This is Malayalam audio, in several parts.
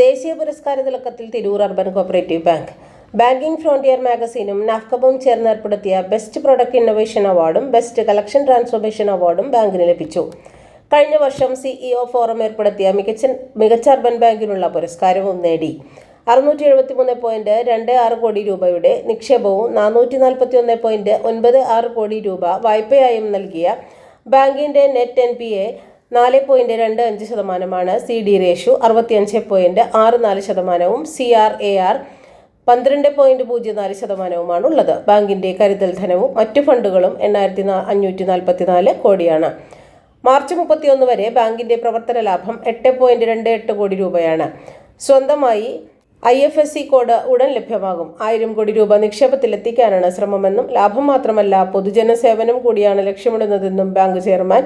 ദേശീയ പുരസ്കാര തിളക്കത്തിൽ Tirur urban cooperative bank. Banking frontier മാഗസീനും നാഫ്കബും ചേർന്ന് ഏർപ്പെടുത്തിയ ബെസ്റ്റ് പ്രൊഡക്റ്റ് ഇന്നൊവേഷൻ അവാർഡും ബെസ്റ്റ് കളക്ഷൻ ട്രാൻസ്ഫോർമേഷൻ അവാർഡും ബാങ്കിന് ലഭിച്ചു. കഴിഞ്ഞ വർഷം സിഇഒ ഫോറം ഏർപ്പെടുത്തിയ മികച്ച മികച്ച അർബൻ ബാങ്കിനുള്ള പുരസ്കാരവും നേടി. അറുന്നൂറ്റി എഴുപത്തി മൂന്ന് പോയിന്റ് രണ്ട് ആറ് കോടി രൂപയുടെ നിക്ഷേപവും നാനൂറ്റി നാൽപ്പത്തി ഒന്ന് പോയിന്റ് ഒൻപത് ആറ് കോടി രൂപ വായ്പയായും നൽകിയ ബാങ്കിന്റെ നെറ്റ് എൻ പി എ നാല് പോയിന്റ് രണ്ട് അഞ്ച് ശതമാനമാണ് സി ഡി റേഷ്യു അറുപത്തിയഞ്ച് പോയിന്റ് ആറ് നാല് ശതമാനവും സി ആർ എ ആർ പന്ത്രണ്ട് പോയിന്റ് പൂജ്യം നാല് ശതമാനവുമാണ് ഉള്ളത് ബാങ്കിന്റെ കരുതൽ ധനവും മറ്റു ഫണ്ടുകളും എണ്ണായിരത്തി അഞ്ഞൂറ്റി നാൽപ്പത്തി നാല് കോടിയാണ്. മാർച്ച് മുപ്പത്തിയൊന്ന് വരെ ബാങ്കിന്റെ പ്രവർത്തന ലാഭം എട്ട് പോയിന്റ് രണ്ട് എട്ട് കോടി രൂപയാണ്. സ്വന്തമായി I F S C code ഉടൻ ലഭ്യമാകും. ആയിരം കോടി രൂപ നിക്ഷേപത്തിലെത്തിക്കാനാണ് ശ്രമമെന്നും ലാഭം മാത്രമല്ല പൊതുജന സേവനം കൂടിയാണ് ലക്ഷ്യമിടുന്നതെന്നും bank chairman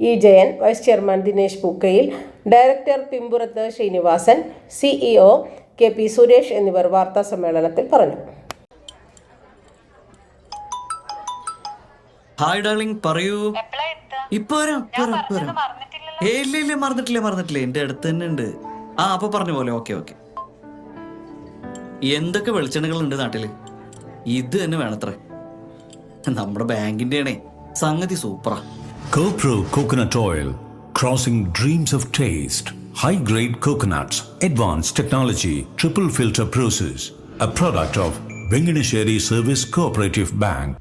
E Jayan vice chairman Dinesh Pookkayil director Pimpurath Sreenivasan CEO K P Suresh എന്നിവർ വാർത്താ സമ്മേളനത്തിൽ പറഞ്ഞു. ഹായ് ഡാർലിംഗ് പറയൂ? ഇപ്പൊ ഇല്ല ഇല്ല മറന്നിട്ടില്ല മറന്നിട്ടില്ല. എന്റെ അടുത്ത് തന്നെ ഉണ്ട്. ആ അപ്പൊ പറഞ്ഞ പോലെ ഓക്കെ ഓക്കെ. എന്തൊക്കെ വെളിച്ചെണ്ണകൾ ഉണ്ട് നാട്ടിൽ? ഇത് തന്നെ വേണത്രേ. നമ്മുടെ ബാങ്കിന്റെ ആണേ സംഗതി സൂപ്പറാ. CoPro Coconut Oil, crossing dreams of taste. High grade coconuts, advanced technology, triple filter process. A product of Venganesheri Service Cooperative Bank.